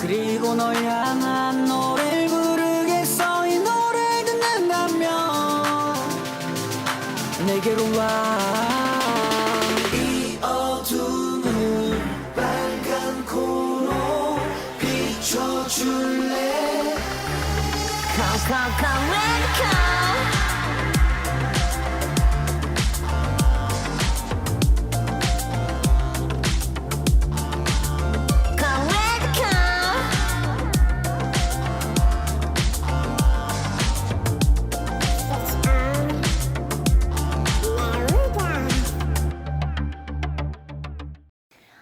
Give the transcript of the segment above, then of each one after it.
그리고 널 향한 노래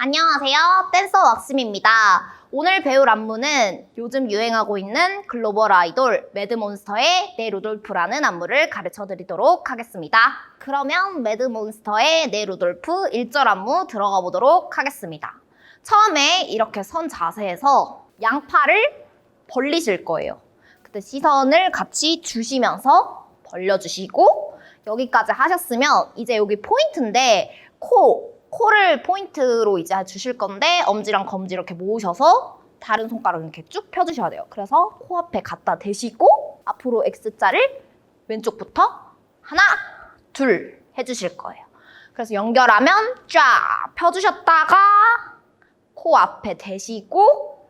안녕하세요. 댄서 왁심입니다. 오늘 배울 안무는 요즘 유행하고 있는 글로벌 아이돌 매드몬스터의 네 루돌프라는 안무를 가르쳐 드리도록 하겠습니다. 그러면 매드몬스터의 네 루돌프 1절 안무 들어가 보도록 하겠습니다. 처음에 이렇게 선 자세에서 양팔을 벌리실 거예요. 그때 시선을 같이 주시면서 벌려주시고 여기까지 하셨으면 이제 여기 포인트인데 코, 코를 포인트로 이제 주실 건데 엄지랑 검지 이렇게 모으셔서 다른 손가락 이렇게 쭉 펴주셔야 돼요. 그래서 코앞에 갖다 대시고 앞으로 X자를 왼쪽부터 하나, 둘 해주실 거예요. 그래서 연결하면 쫙 펴주셨다가 코 앞에 대시고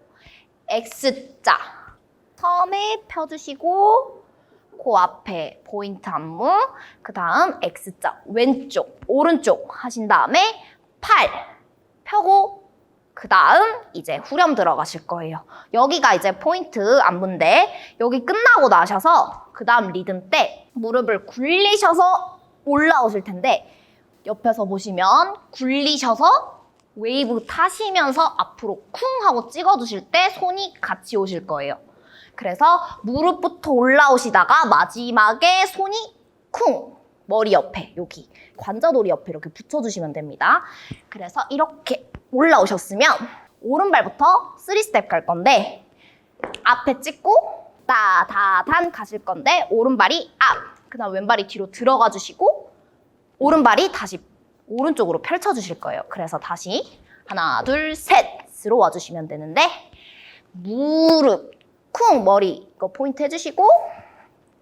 X자 처음에 펴주시고 코 앞에 포인트 안무 그 다음 X자 왼쪽 오른쪽 하신 다음에 팔 펴고 그 다음 이제 후렴 들어가실 거예요 여기가 이제 포인트 안무인데 여기 끝나고 나셔서 그 다음 리듬 때 무릎을 굴리셔서 올라오실 텐데 옆에서 보시면 굴리셔서 웨이브 타시면서 앞으로 쿵 하고 찍어주실 때 손이 같이 오실 거예요. 그래서 무릎부터 올라오시다가 마지막에 손이 쿵 머리 옆에 여기 관자놀이 옆에 이렇게 붙여주시면 됩니다. 그래서 이렇게 올라오셨으면 오른발부터 3스텝 갈 건데 앞에 찍고 따다단 가실 건데 오른발이 앞 그다음 왼발이 뒤로 들어가 주시고 오른발이 다시 오른쪽으로 펼쳐 주실 거예요. 그래서 다시 하나, 둘, 셋으로 와 주시면 되는데 무릎, 쿵 머리 이거 포인트 해주시고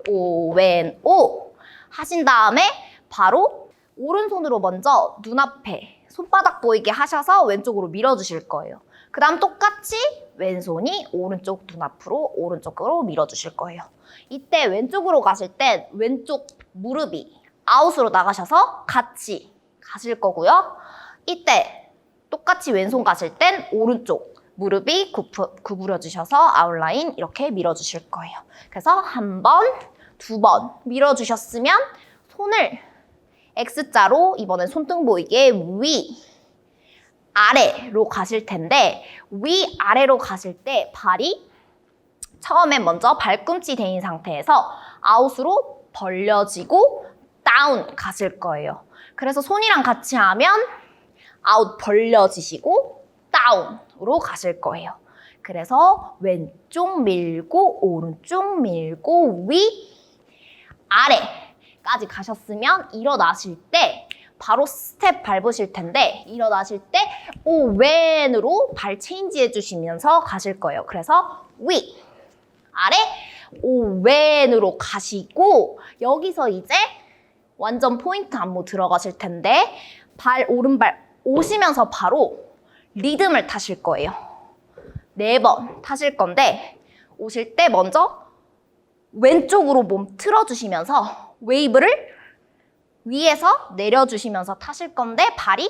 오, 왼, 오 하신 다음에 바로 오른손으로 먼저 눈앞에 손바닥 보이게 하셔서 왼쪽으로 밀어주실 거예요. 그 다음 똑같이 왼손이 오른쪽 눈앞으로 오른쪽으로 밀어주실 거예요. 이때 왼쪽으로 가실 땐 왼쪽 무릎이 아웃으로 나가셔서 같이 가실 거고요. 이때 똑같이 왼손 가실 땐 오른쪽 무릎이 구부, 구부려 주셔서 아웃라인 이렇게 밀어 주실 거예요. 그래서 한 번, 두 번 밀어 주셨으면 손을 X자로 이번엔 손등 보이게 위, 아래로 가실 텐데 위, 아래로 가실 때 발이 처음에 먼저 발꿈치 대인 상태에서 아웃으로 벌려지고 다운 가실 거예요. 그래서 손이랑 같이 하면 아웃 벌려지시고 다운으로 가실 거예요. 그래서 왼쪽 밀고 오른쪽 밀고 위 아래까지 가셨으면 일어나실 때 바로 스텝 밟으실 텐데 일어나실 때 오 왼으로 발 체인지 해주시면서 가실 거예요. 그래서 위 아래 오 왼으로 가시고 여기서 이제 완전 포인트 안무 들어가실 텐데 발 오른발 오시면서 바로 리듬을 타실 거예요. 네 번 타실 건데 오실 때 먼저 왼쪽으로 몸 틀어주시면서 웨이브를 위에서 내려주시면서 타실 건데 발이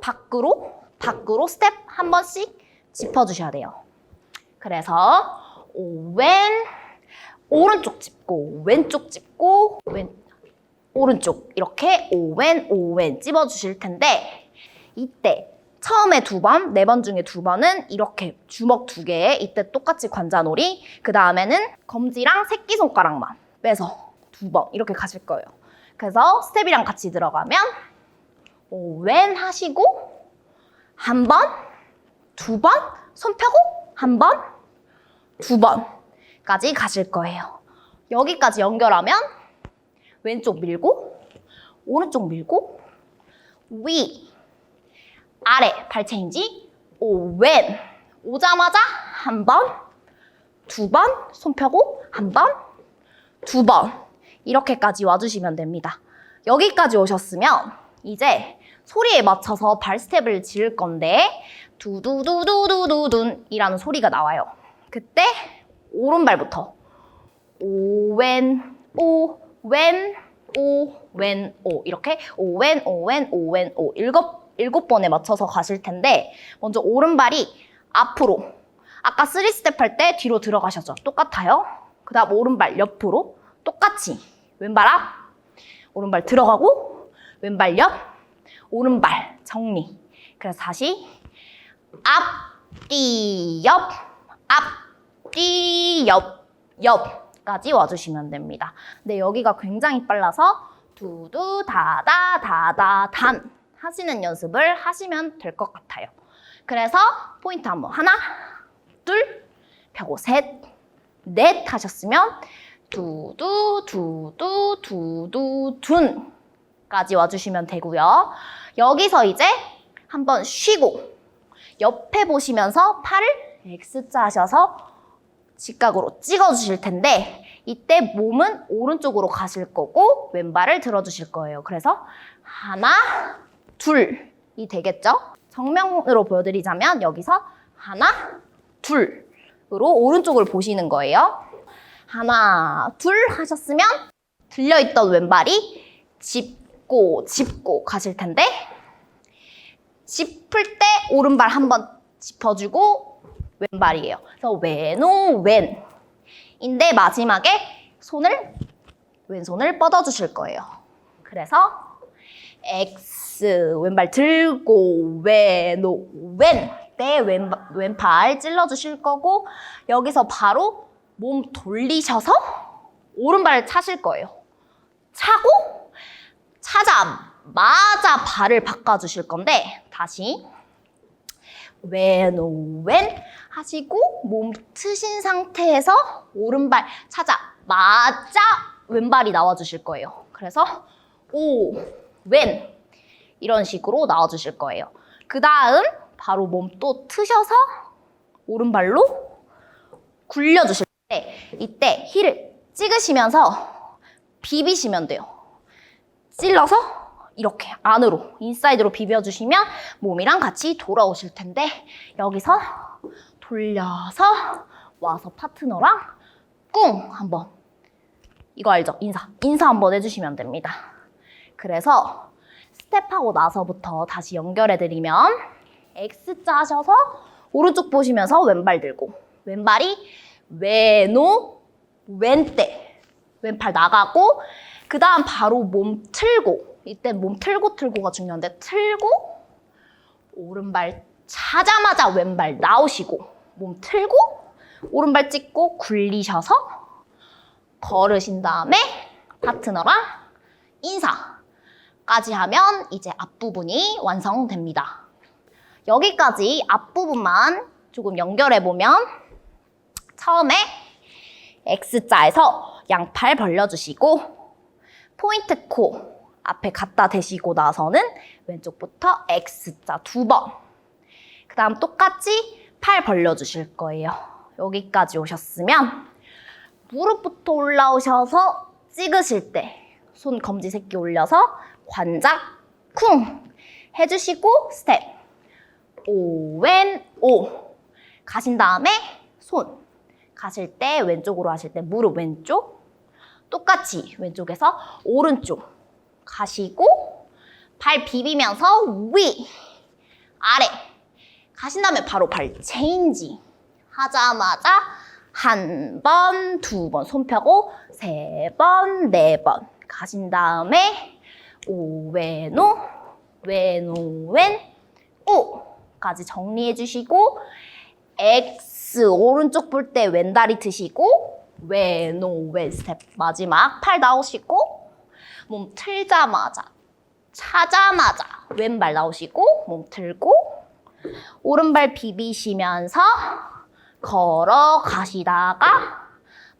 밖으로 밖으로 스텝 한 번씩 짚어주셔야 돼요. 그래서 오왼 오른쪽 짚고 왼쪽 짚고 왼 오른쪽 이렇게 오왼 오왼 찝어 주실 텐데 이때 처음에 두 번, 네 번 중에 두 번은 이렇게 주먹 두 개에 이때 똑같이 관자놀이 그 다음에는 검지랑 새끼손가락만 빼서 두 번 이렇게 가실 거예요. 그래서 스텝이랑 같이 들어가면 오 왼 하시고 한 번, 두 번, 손 펴고 한 번, 두 번까지 가실 거예요. 여기까지 연결하면 왼쪽 밀고 오른쪽 밀고 위 아래 발 체인지 오왼 오자마자 한 번, 두 번, 손 펴고 한 번, 두 번. 이렇게까지 와주시면 됩니다. 여기까지 오셨으면 이제 소리에 맞춰서 발 스텝을 지을 건데 두두두두두두둔 이라는 소리가 나와요. 그때 오른발부터 오웬 오웬 오웬 오 이렇게 오웬 오웬 오웬 오 일곱 일곱 번에 맞춰서 가실 텐데 먼저 오른발이 앞으로 아까 3스텝 할 때 뒤로 들어가셨죠? 똑같아요. 그 다음 오른발 옆으로 똑같이 왼발 앞 오른발 들어가고 왼발 옆 오른발 정리 그래서 다시 앞뒤 옆 앞뒤 옆 옆까지 와주시면 됩니다. 근데 여기가 굉장히 빨라서 두두 다다 다다 단 하시는 연습을 하시면 될 것 같아요. 그래서 포인트 한번 하나 둘 펴고 셋 넷 하셨으면 두두 두두 두두 둔까지 와주시면 되고요. 여기서 이제 한번 쉬고 옆에 보시면서 팔을 X자 하셔서 직각으로 찍어주실 텐데 이때 몸은 오른쪽으로 가실 거고 왼발을 들어주실 거예요. 그래서 하나, 둘이 되겠죠? 정면으로 보여드리자면 여기서 하나, 둘으로 오른쪽을 보시는 거예요. 하나, 둘 하셨으면 들려있던 왼발이 짚고 짚고 가실 텐데 짚을 때 오른발 한번 짚어주고 왼발이에요. 그래서 왼오 왼인데 마지막에 손을 왼손을 뻗어주실 거예요. 그래서 X. 왼발 들고 왼오 왼때 왼, 왼팔 찔러 주실 거고 여기서 바로 몸 돌리셔서 오른발 차실 거예요. 차고 차자마자 발을 바꿔 주실 건데 다시. 왼오 왼 하시고 몸 트신 상태에서 오른발 차자마자 왼발이 나와 주실 거예요. 그래서 오 왼 이런 식으로 나와주실 거예요. 그 다음 바로 몸 또 트셔서 오른발로 굴려주실 때 이때 힐을 찍으시면서 비비시면 돼요. 찔러서 이렇게 안으로 인사이드로 비벼주시면 몸이랑 같이 돌아오실 텐데 여기서 돌려서 와서 파트너랑 꿍 한번 이거 알죠? 인사 인사 한번 해주시면 됩니다. 그래서 스텝하고 나서부터 다시 연결해드리면 X자 하셔서 오른쪽 보시면서 왼발 들고 왼발이 왼오 왼때 왼팔 나가고 그 다음 바로 몸 틀고 이때 몸 틀고 틀고가 중요한데 틀고 오른발 차자마자 왼발 나오시고 몸 틀고 오른발 찍고 굴리셔서 걸으신 다음에 파트너랑 인사 까지 하면 이제 앞부분이 완성됩니다. 여기까지 앞부분만 조금 연결해보면 처음에 X자에서 양팔 벌려주시고 포인트 코 앞에 갖다 대시고 나서는 왼쪽부터 X자 두 번. 그 다음 똑같이 팔 벌려주실 거예요. 여기까지 오셨으면 무릎부터 올라오셔서 찍으실 때 손 검지 새끼 올려서 관작 쿵. 해주시고 스텝. 오왼 오. 가신 다음에 손. 가실 때 왼쪽으로 하실 때 무릎 왼쪽. 똑같이 왼쪽에서 오른쪽. 가시고 발 비비면서 위. 아래. 가신 다음에 바로 발 체인지. 하자마자 한 번, 두 번 손 펴고 세 번, 네 번. 가신 다음에 오왼오 왼오왼 오까지 정리해 주시고 X 오른쪽 볼 때 왼다리 드시고 왼오 왼 스텝 마지막 팔 나오시고 몸 틀자마자 차자마자 왼발 나오시고 몸 틀고 오른발 비비시면서 걸어 가시다가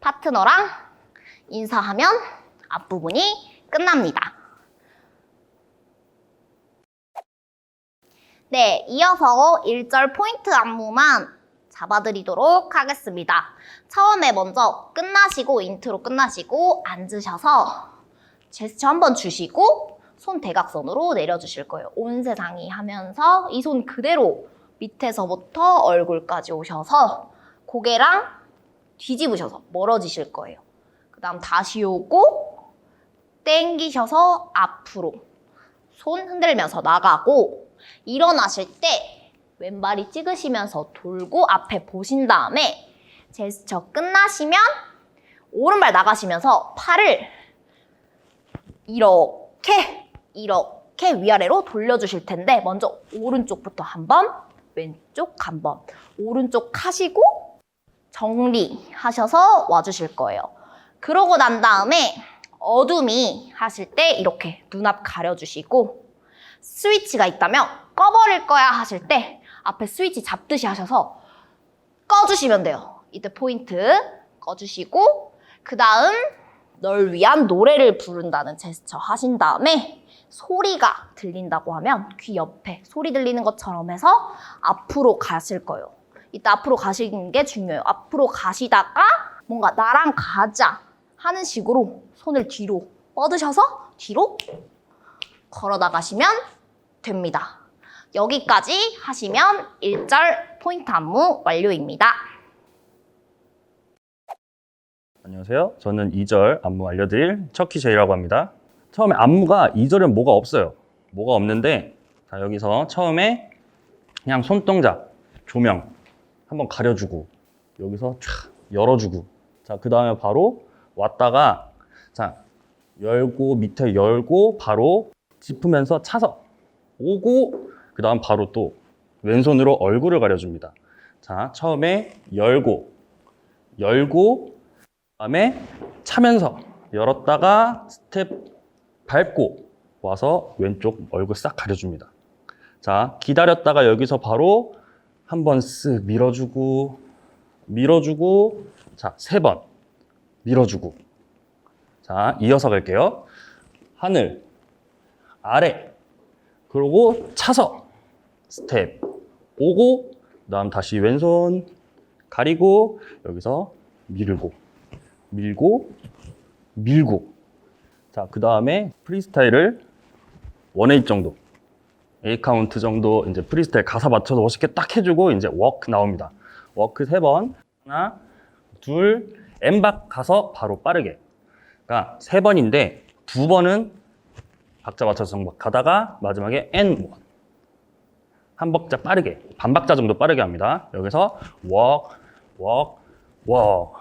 파트너랑 인사하면 앞부분이 끝납니다. 네, 이어서 1절 포인트 안무만 잡아드리도록 하겠습니다. 처음에 먼저 끝나시고 인트로 끝나시고 앉으셔서 제스처 한번 주시고 손 대각선으로 내려주실 거예요. 온 세상이 하면서 이 손 그대로 밑에서부터 얼굴까지 오셔서 고개랑 뒤집으셔서 멀어지실 거예요. 그 다음 다시 오고 땡기셔서 앞으로 손 흔들면서 나가고 일어나실 때 왼발이 찍으시면서 돌고 앞에 보신 다음에 제스처 끝나시면 오른발 나가시면서 팔을 이렇게 이렇게 위아래로 돌려주실 텐데 먼저 오른쪽부터 한 번, 왼쪽 한 번, 오른쪽 하시고 정리하셔서 와주실 거예요. 그러고 난 다음에 어둠이 하실 때 이렇게 눈앞 가려주시고 스위치가 있다면 꺼버릴 거야 하실 때 앞에 스위치 잡듯이 하셔서 꺼주시면 돼요. 이때 포인트 꺼주시고 그 다음 널 위한 노래를 부른다는 제스처 하신 다음에 소리가 들린다고 하면 귀 옆에 소리 들리는 것처럼 해서 앞으로 가실 거예요. 이때 앞으로 가시는 게 중요해요. 앞으로 가시다가 뭔가 나랑 가자 하는 식으로 손을 뒤로 뻗으셔서 뒤로 걸어 나가시면 됩니다. 여기까지 하시면 1절 포인트 안무 완료입니다. 안녕하세요. 저는 2절 안무 알려드릴 척키 제이라고 합니다. 처음에 안무가 2절엔 뭐가 없어요. 뭐가 없는데 자 여기서 처음에 그냥 손동작, 조명 한번 가려주고 여기서 촥 열어주고 자 그 다음에 바로 왔다가 자 열고 밑에 열고 바로 짚으면서 차서 오고 그 다음 바로 또 왼손으로 얼굴을 가려줍니다. 자 처음에 열고 열고 다음에 차면서 열었다가 스텝 밟고 와서 왼쪽 얼굴 싹 가려줍니다. 자, 기다렸다가 여기서 바로 한번 쓱 밀어주고, 밀어주고, 자, 세 번 밀어주고. 자, 이어서 갈게요. 하늘, 아래, 그리고 차서, 스텝, 오고, 그 다음 다시 왼손 가리고, 여기서 밀고, 밀고, 밀고. 자, 그 다음에 프리스타일을 원에잇 정도. A 카운트 정도 이제 프리스타일 가사 맞춰서 멋있게 딱 해주고 이제 워크 나옵니다. 워크 세 번. 하나, 둘, 엠박 가서 바로 빠르게. 그러니까 세 번인데 두 번은 박자 맞춰서 정박 가다가 마지막에 N 원. 한 박자 빠르게, 반 박자 정도 빠르게 합니다. 여기서 워크, 워크, 워크.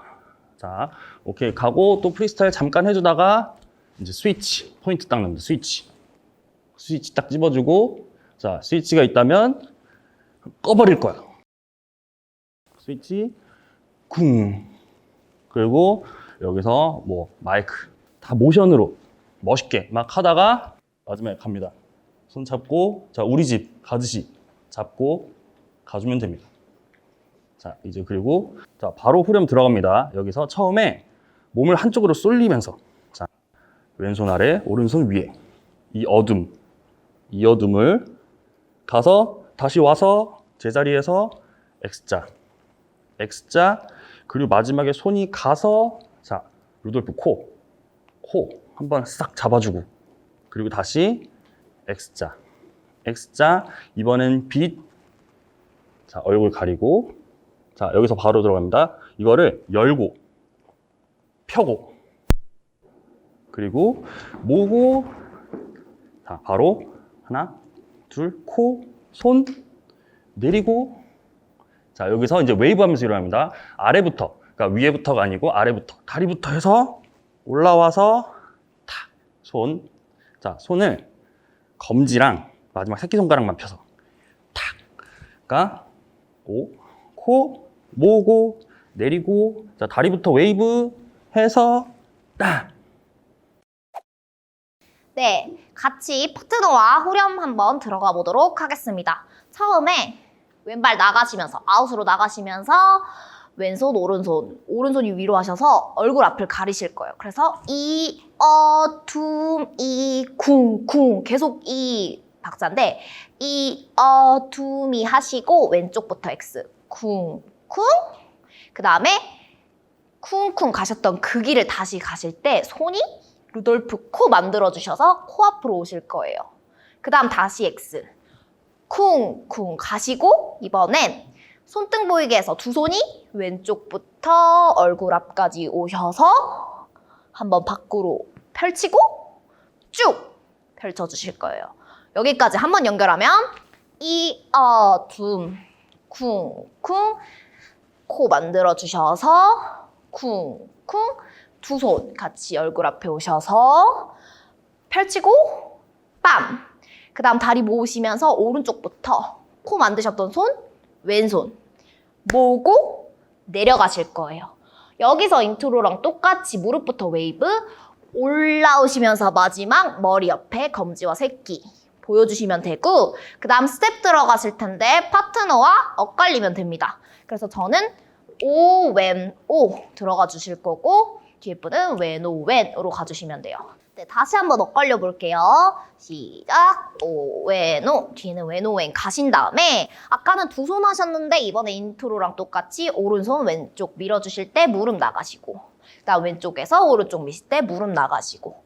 자, 오케이 가고 또 프리스타일 잠깐 해주다가 이제 스위치 포인트 딱 넣는다 스위치 스위치 딱 집어주고 자 스위치가 있다면 꺼버릴 거야 스위치 쿵 그리고 여기서 뭐 마이크 다 모션으로 멋있게 막 하다가 마지막에 갑니다. 손 잡고 자 우리 집 가듯이 잡고 가주면 됩니다. 자 이제 그리고 자 바로 후렴 들어갑니다. 여기서 처음에 몸을 한쪽으로 쏠리면서 자 왼손 아래 오른손 위에 이 어둠 이 어둠을 가서 다시 와서 제자리에서 X자 X자 그리고 마지막에 손이 가서 자 루돌프 코 코 한번 싹 잡아주고 그리고 다시 X자 X자 이번엔 빛 자, 얼굴 가리고. 자, 여기서 바로 들어갑니다. 이거를 열고, 펴고, 그리고 모고, 자, 바로 하나, 둘, 코, 손, 내리고. 자, 여기서 이제 웨이브 하면서 일어납니다. 아래부터, 그러니까 위에부터가 아니고 아래부터, 다리부터 해서 올라와서 탁, 손. 자, 손을 검지랑 마지막 새끼손가락만 펴서 탁. 그러니까 오, 코, 모고, 내리고, 자, 다리부터 웨이브 해서, 딱! 네, 같이 파트너와 후렴 한번 들어가 보도록 하겠습니다. 처음에 왼발 나가시면서 아웃으로 나가시면서 왼손 오른손 오른손이 위로 하셔서 얼굴 앞을 가리실 거예요. 그래서 이 어 둠 이 쿵 쿵 계속 이 박자인데 이 어 둠이 하시고 왼쪽부터 X 쿵쿵 쿵. 그 다음에 쿵쿵 가셨던 그 길을 다시 가실 때 손이 루돌프 코 만들어 주셔서 코 앞으로 오실 거예요. 그 다음 다시 X. 쿵쿵 가시고 이번엔 손등 보이게 해서 두 손이 왼쪽부터 얼굴 앞까지 오셔서 한번 밖으로 펼치고 쭉 펼쳐 주실 거예요. 여기까지 한번 연결하면 이, 어, 둠, 쿵, 쿵, 코 만들어 주셔서 쿵, 쿵, 두 손 같이 얼굴 앞에 오셔서 펼치고 빰. 그 다음 다리 모으시면서 오른쪽부터 코 만드셨던 손, 왼손 모으고 내려가실 거예요. 여기서 인트로랑 똑같이 무릎부터 웨이브 올라오시면서 마지막 머리 옆에 검지와 새끼 보여주시면 되고 그 다음 스텝 들어가실 텐데 파트너와 엇갈리면 됩니다. 그래서 저는 오, 왼, 오 들어가 주실 거고 뒤에 분은 왼, 오, 왼으로 가주시면 돼요. 네, 다시 한번 엇갈려 볼게요. 시작. 오, 왼, 오. 뒤에는 왼, 오, 왼 가신 다음에 아까는 두 손 하셨는데 이번에 인트로랑 똑같이 오른손 왼쪽 밀어주실 때 무릎 나가시고 그다음 왼쪽에서 오른쪽 미실 때 무릎 나가시고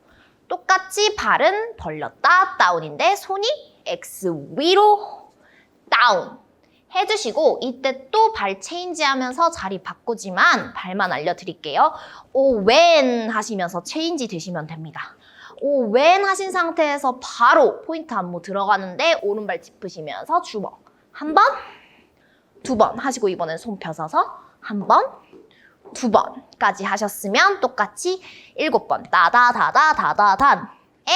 똑같이 발은 벌렸다 다운인데 손이 X 위로 다운 해주시고 이때 또 발 체인지 하면서 자리 바꾸지만 발만 알려드릴게요. 오왼 하시면서 체인지 되시면 됩니다. 오 왼 하신 상태에서 바로 포인트 안무 들어가는데 오른발 짚으시면서 주먹 한 번, 두 번 하시고 이번엔 손 펴서서 한 번, 두 번까지 하셨으면 똑같이 일곱 번. 다다다다다다단. 에?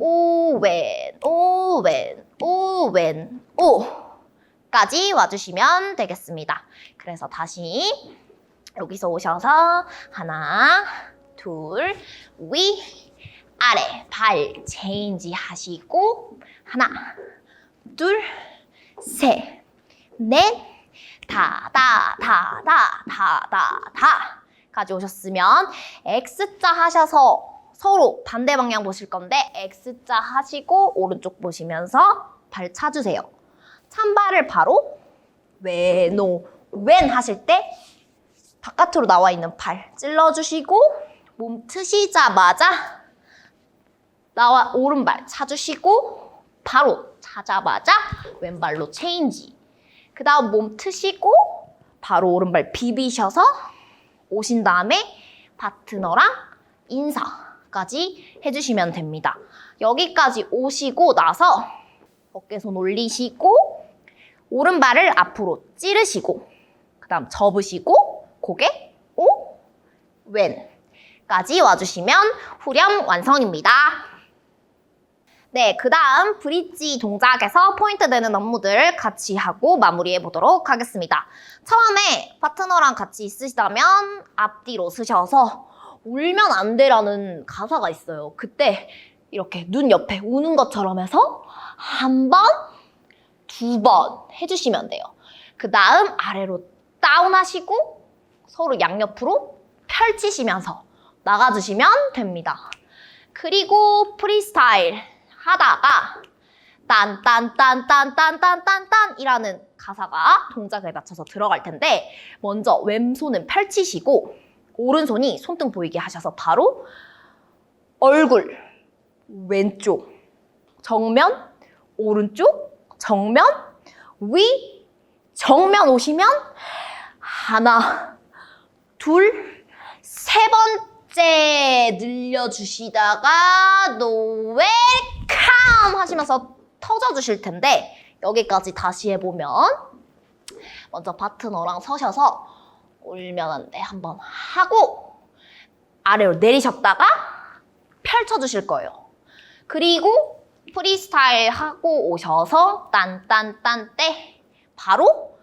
오왼 오왼 오왼 오까지 와주시면 되겠습니다. 그래서 다시 여기서 오셔서 하나 둘 위 아래 발 체인지 하시고 하나 둘 셋 넷 다다다다다다다 까지 오셨으면 X자 하셔서 서로 반대 방향 보실 건데 X자 하시고 오른쪽 보시면서 발 차주세요. 찬발을 바로 왼오 왼 하실 때 바깥으로 나와 있는 팔 찔러주시고 몸 트시자마자 나와 오른발 차주시고 바로 차자마자 왼발로 체인지 그 다음 몸 트시고 바로 오른발 비비셔서 오신 다음에 파트너랑 인사까지 해주시면 됩니다. 여기까지 오시고 나서 어깨손 올리시고 오른발을 앞으로 찌르시고 그 다음 접으시고 고개 오, 왼까지 와주시면 후렴 완성입니다. 네, 그 다음 브릿지 동작에서 포인트 되는 업무들 같이 하고 마무리해 보도록 하겠습니다. 처음에 파트너랑 같이 있으시다면 앞뒤로 쓰셔서 울면 안 돼라는 가사가 있어요. 그때 이렇게 눈 옆에 우는 것처럼 해서 한 번, 두 번 해주시면 돼요. 그 다음 아래로 다운하시고 서로 양옆으로 펼치시면서 나가주시면 됩니다. 그리고 프리스타일 하다가 딴딴딴딴딴딴딴딴이라는 가사가 동작에 맞춰서 들어갈 텐데 먼저 왼손은 펼치시고 오른손이 손등 보이게 하셔서 바로 얼굴 왼쪽 정면 오른쪽 정면 위 정면 오시면 하나 둘 세 번째 늘려주시다가 노웰 컴 하시면서 터져주실 텐데 여기까지 다시 해보면 먼저 파트너랑 서셔서 울면 안 돼 한번 하고 아래로 내리셨다가 펼쳐주실 거예요. 그리고 프리스타일 하고 오셔서 딴딴딴 때 바로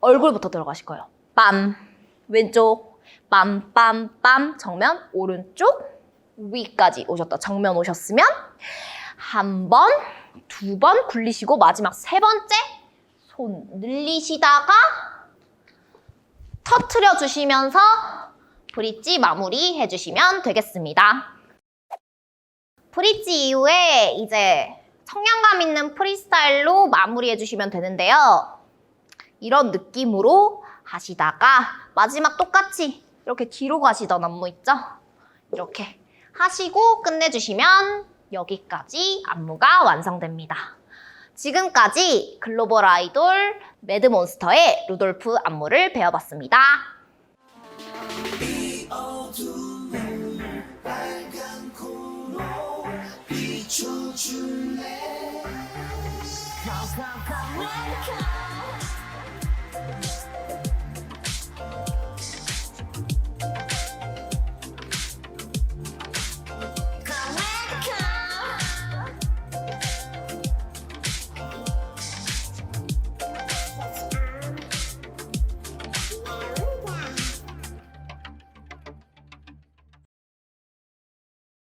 얼굴부터 들어가실 거예요. 빰 왼쪽 빰빰빰 정면 오른쪽 위까지 오셨다. 정면 오셨으면 한 번, 두 번 굴리시고 마지막 세 번째 손 늘리시다가 터트려 주시면서 브릿지 마무리 해주시면 되겠습니다. 브릿지 이후에 이제 청량감 있는 프리스타일로 마무리해 주시면 되는데요. 이런 느낌으로 하시다가 마지막 똑같이 이렇게 뒤로 가시던 안무 있죠? 이렇게 하시고 끝내주시면 여기까지 안무가 완성됩니다. 지금까지 글로벌 아이돌 매드몬스터의 루돌프 안무를 배워봤습니다. 비춰줄래